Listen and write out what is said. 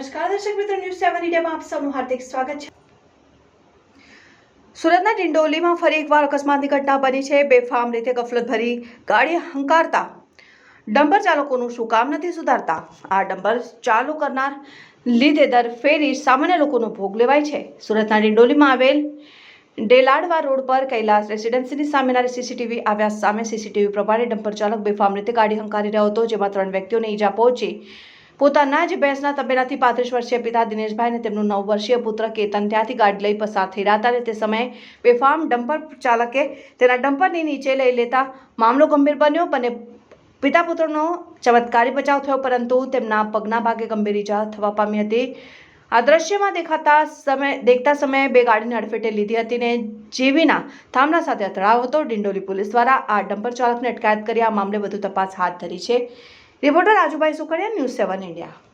સેવન ઇન્ડિયામાં આપ સૌનું હાર્દિક સ્વાગત છે. સુરતના ડિંડોલીમાં ફરી એકવાર અકસ્માતની ઘટના બની છે. બેફામ રીતે ગફલત ભરી ગાડી હંકારતા ડંબર ચાલકોનું શું કામ નથી સુધારતા? આ ડંબર ચાલુ કરનાર લીધે દર ફેરી સામાન્ય લોકોનો ભોગ લેવાય છે. સુરતના ડિંડોલીમાં આવેલ ડેલાડવા રોડ પર કૈલાસ રેસિડેન્સીની સામેના સીસીટીવી આવ્યા સામે સીસીટીવી પ્રમાણે ડમ્પર ચાલક બેફામ રીતે ગાડી હંકારી રહ્યો હતો, જેમાં ત્રણ વ્યક્તિઓને ઈજા પહોંચી પોતાના જ ભેંસના તબેલાથી પાંત્રીસ વર્ષીય પિતા દિનેશભાઈ અને તેમનું નવ વર્ષીય પુત્ર કેતન ત્યાંથી ગાડી લઈ પસાર થઈ રહ્યા હતા તે સમયે બેફામ ડમ્પર ચાલકે તેના ડમ્પરની નીચે લઈ લેતા મામલો ગંભીર બન્યો અને પિતા પુત્રનો ચમત્કારી બચાવ થયો, પરંતુ તેમના પગના ભાગે ગંભીર ઇજા થવા પામી હતી. આ દ્રશ્યમાં દેખાતા સમય, દેખતા સમયે બે ગાડીને અડફેટે લીધી હતી ને જેવીના થાંભલા સાથે અથડાયો હતો. ડિંડોલી પોલીસ દ્વારા આ ડમ્પર ચાલકને અટકાયત કરી આ મામલે વધુ તપાસ હાથ ધરી છે. Reporter Rajubhai Sukhadia news seven India